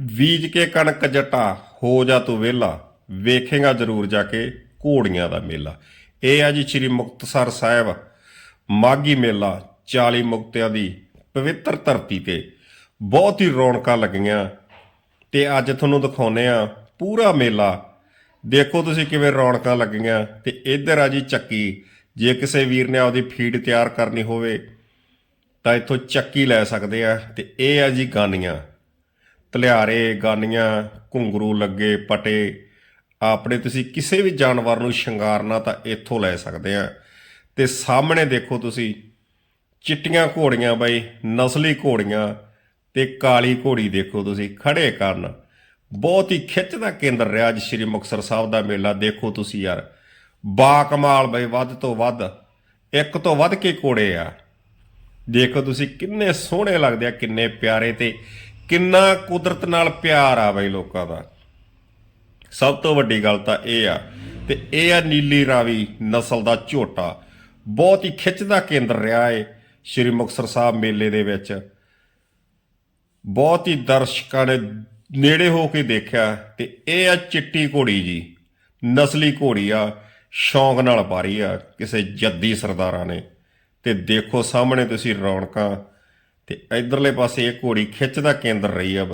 ਬੀਜ ਕੇ ਕਣਕ ਜਟਾ, ਹੋ ਜਾ ਤੂੰ ਵਿਹਲਾ ਵੇਖੇਗਾ ਜ਼ਰੂਰ ਜਾ ਕੇ ਘੋੜੀਆਂ ਦਾ ਮੇਲਾ। ਇਹ ਆ ਜੀ ਸ੍ਰੀ ਮੁਕਤਸਰ ਸਾਹਿਬ ਮਾਗੀ ਮੇਲਾ 40 ਮੁਕਤਿਆਂ ਦੀ ਪਵਿੱਤਰ ਧਰਤੀ ਤੇ। ਬਹੁਤ ਹੀ ਰੌਣਕਾਂ ਲੱਗੀਆਂ ਤੇ ਅੱਜ ਤੁਹਾਨੂੰ ਦਿਖਾਉਨੇ ਆ ਪੂਰਾ ਮੇਲਾ। ਦੇਖੋ ਤੁਸੀਂ ਕਿਵੇਂ ਰੌਣਕਾਂ ਲੱਗੀਆਂ ਤੇ ਇੱਧਰ ਆ ਜੀ ਚੱਕੀ। ਜੇ ਕਿਸੇ ਵੀਰ ਨੇ ਆਪਦੀ ਫੀਡ ਤਿਆਰ ਕਰਨੀ ਹੋਵੇ ਤਾਂ ਇੱਥੋਂ ਚੱਕੀ ਲੈ ਸਕਦੇ ਆ ਤੇ ਇਹ ਆ ਜੀ ਗਾਨੀਆਂ। ਤਲਿਆਰੇ ਗਾਨੀਆਂ, ਘੁੰਗਰੂ ਲੱਗੇ, ਪਟੇ। ਆਪਣੇ ਤੁਸੀਂ ਕਿਸੇ ਵੀ ਜਾਨਵਰ ਨੂੰ ਸ਼ਿੰਗਾਰਨਾ ਤਾਂ ਇੱਥੋਂ ਲੈ ਸਕਦੇ ਆ। ਤੇ ਸਾਹਮਣੇ ਦੇਖੋ ਤੁਸੀਂ, ਚਿੱਟੀਆਂ ਘੋੜੀਆਂ ਬਈ, ਨਸਲੀ ਘੋੜੀਆਂ ਤੇ ਕਾਲੀ ਘੋੜੀ ਦੇਖੋ ਤੁਸੀਂ, ਖੜੇ ਕਰਨ। ਬਹੁਤ ਹੀ ਖਿੱਚ ਦਾ ਕੇਂਦਰ ਰਿਹਾ ਅੱਜ ਸ੍ਰੀ ਮੁਕਤਸਰ ਸਾਹਿਬ ਦਾ ਮੇਲਾ, ਦੇਖੋ ਤੁਸੀਂ ਯਾਰ। ਬਾ ਕਮਾਲ ਬਈ, ਵੱਧ ਤੋਂ ਵੱਧ, ਇੱਕ ਤੋਂ ਵੱਧ ਕੇ ਘੋੜੇ ਆ। ਦੇਖੋ ਤੁਸੀਂ ਕਿੰਨੇ ਸੋਹਣੇ ਲੱਗਦੇ ਆ, ਕਿੰਨੇ ਪਿਆਰੇ ਤੇ ਕਿੰਨਾ ਕੁਦਰਤ ਨਾਲ ਪਿਆਰ ਆ ਬਈ ਲੋਕਾਂ ਦਾ? ਸਭ ਤੋਂ ਵੱਡੀ ਗੱਲ ਤਾਂ ਇਹ ਆ ਤੇ ਇਹ ਆ ਨੀਲੀ ਰਾਵੀ ਨਸਲ ਦਾ ਝੋਟਾ। ਬਹੁਤ ਹੀ ਖਿੱਚ ਦਾ ਕੇਂਦਰ ਰਿਹਾ ਏ ਸ਼੍ਰੀ ਮੁਕਤਸਰ ਸਾਹਿਬ ਮੇਲੇ ਦੇ ਵਿੱਚ। ਬਹੁਤ ਹੀ ਦਰਸ਼ਕਾਂ ਨੇ ਨੇੜੇ ਹੋ ਕੇ ਦੇਖਿਆ ਤੇ ਇਹ ਆ ਚਿੱਟੀ ਘੋੜੀ ਜੀ। ਨਸਲੀ ਘੋੜੀ ਆ, ਸ਼ੌਂਕ ਨਾਲ ਪਾਰੀ ਆ ਕਿਸੇ ਜੱਦੀ ਸਰਦਾਰਾਂ ਨੇ। ਤੇ ਦੇਖੋ ਸਾਹਮਣੇ ਤੁਸੀਂ ਰੌਣਕਾਂ ਤੇ ਇਧਰਲੇ ਪਾਸੇ ਇਹ ਘੋੜੀ ਖਿੱਚ ਦਾ ਕੇਂਦਰ ਰਹੀ ਆ ਬਈ।